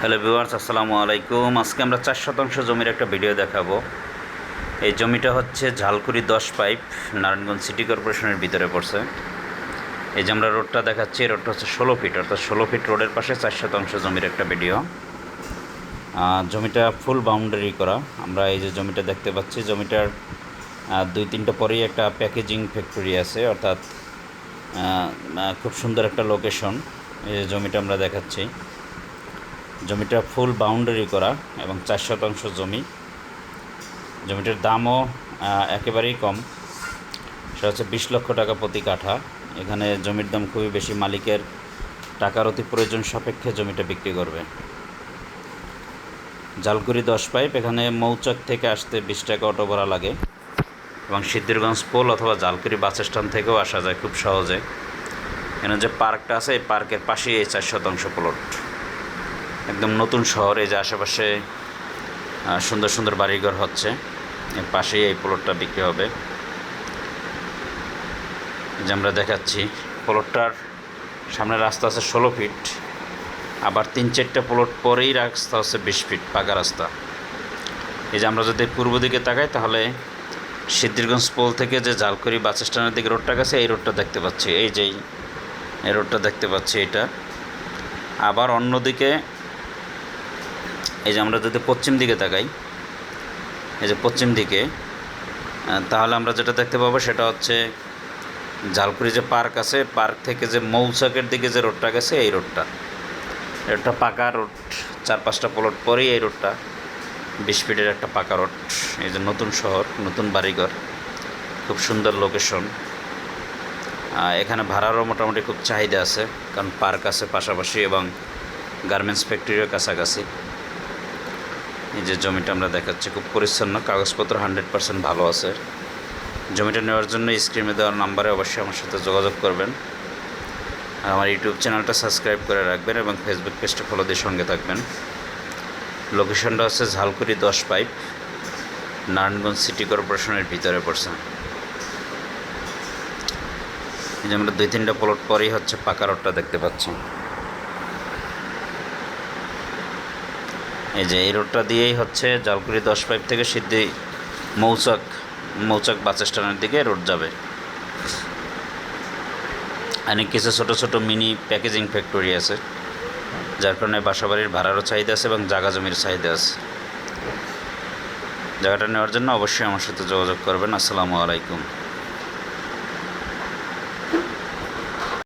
Hello viewers, আসসালামু আলাইকুম। আজকে আমরা চার শতাংশ জমির একটা ভিডিও দেখাবো। এই জমিটা হচ্ছে ঝালকুড়ি দশ পাইপ, নারায়ণগঞ্জ সিটি কর্পোরেশনের ভিতরে পড়ছে। এই যে আমরা রোডটা দেখাচ্ছি, এই রোডটা হচ্ছে ষোলো ফিট, অর্থাৎ ষোলো ফিট রোডের পাশে চার শতাংশ জমির একটা ভিডিও। জমিটা ফুল বাউন্ডারি করা। আমরা এই যে জমিটা দেখতে পাচ্ছি, জমিটার দুই তিনটা পরেই একটা প্যাকেজিং ফ্যাক্টরি আছে, অর্থাৎ খুব সুন্দর একটা লোকেশন। এই যে জমিটা আমরা দেখাচ্ছি। জমিটা ফুল বাউন্ডারি করা এবং চার শতাংশ জমি। জমিটার দামও একেবারেই কম। সেটা হচ্ছে বিশ লক্ষ টাকা প্রতি কাঠা। এখানে জমির দাম খুবই বেশি। মালিকের টাকার অতি প্রয়োজন সাপেক্ষে জমিটা বিক্রি করবে। জালকুড়ি দশ পাইপ, এখানে মৌচাক থেকে আসতে বিশ টাকা অটো ভাড়া লাগে। এবং সিদ্ধিরগঞ্জ পোল অথবা জালকুড়ি বাস স্ট্যান্ড থেকেও আসা যায় খুব সহজে। এখানে যে পার্কটা আছে, এই পার্কের পাশেই এই চার শতাংশ প্লট। একদম নতুন শহর যে আশেপাশে সুন্দর সুন্দর বাড়িঘর হচ্ছে, এর পাশেই এই প্লটটা বিক্রি হবে। যে আমরা দেখাচ্ছি প্লটটার সামনে রাস্তা আছে ষোলো ফিট আবার তিন চারটা প্লট পরেই রাস্তা হচ্ছে বিশ ফিট পাকা রাস্তা। এই যে আমরা যদি পূর্ব দিকে তাকাই, তাহলে সিদ্ধিরগঞ্জ পোল থেকে যে জালকরি বাস স্ট্যান্ডের দিকে রোডটা গেছে, এই রোডটা দেখতে পাচ্ছি। এই যেই, এই রোডটা দেখতে পাচ্ছি এটা। আবার অন্যদিকে এই যে আমরা যদি পশ্চিম দিকে তাকাই, এই যে পশ্চিম দিকে তাহলে আমরা যেটা দেখতে পাবো সেটা হচ্ছে ঝালকুড়ি যে পার্ক আছে, পার্ক থেকে যে মৌচাকের দিকে যে রোডটা গেছে, এই রোডটা। এটা পাকা রোড চার পাঁচটা প্লট পরেই এই রোডটা। বিশ ফিটের একটা পাকা রোড, এই যে নতুন শহর, নতুন বাড়িঘর, খুব সুন্দর লোকেশন এখানে ভাড়ারও মোটামুটি খুব চাহিদা আছে, কারণ পার্ক আছে পাশাপাশি এবং গার্মেন্টস ফ্যাক্টরিও কাছাকাছি। এই যে জমিটা আমরা দেখাচ্ছি, খুব পরিচ্ছন্ন, কাগজপত্র হান্ড্রেড পার্সেন্ট ভালো আছে। জমিটা নেওয়ার জন্য স্ক্রিনে দেওয়ার নাম্বারে অবশ্যই আমার সাথে যোগাযোগ করবেন। আর আমার ইউটিউব চ্যানেলটা সাবস্ক্রাইব করে রাখবেন এবং ফেসবুক পেজটা ফলো দিয়ে সঙ্গে থাকবেন। লোকেশনটা হচ্ছে ঝালকুড়ি দশ পাইপ নারায়ণগঞ্জ সিটি কর্পোরেশনের ভিতরে পড়ছে। এই যে আমরা দুই তিনটা প্লট পরেই হচ্ছে পাকা রোডটা দেখতে পাচ্ছি। এই যে এই রোডটা দিয়েই হচ্ছে জালকুড়ি দশ পাইপ থেকে সিদ্ধি মৌচাক মৌচাক বাস স্ট্যান্ডের দিকে রোড যাবে। অনেক কিছু ছোটো ছোটো মিনি প্যাকেজিং ফ্যাক্টরি আছে, যার কারণে বাসাবাড়ির ভাড়ারও চাহিদা আছে এবং জাগা জমির চাহিদা আছে। জায়গাটা নেওয়ার জন্য অবশ্যই আমার সাথে যোগাযোগ করবেন। আসসালামু আলাইকুম।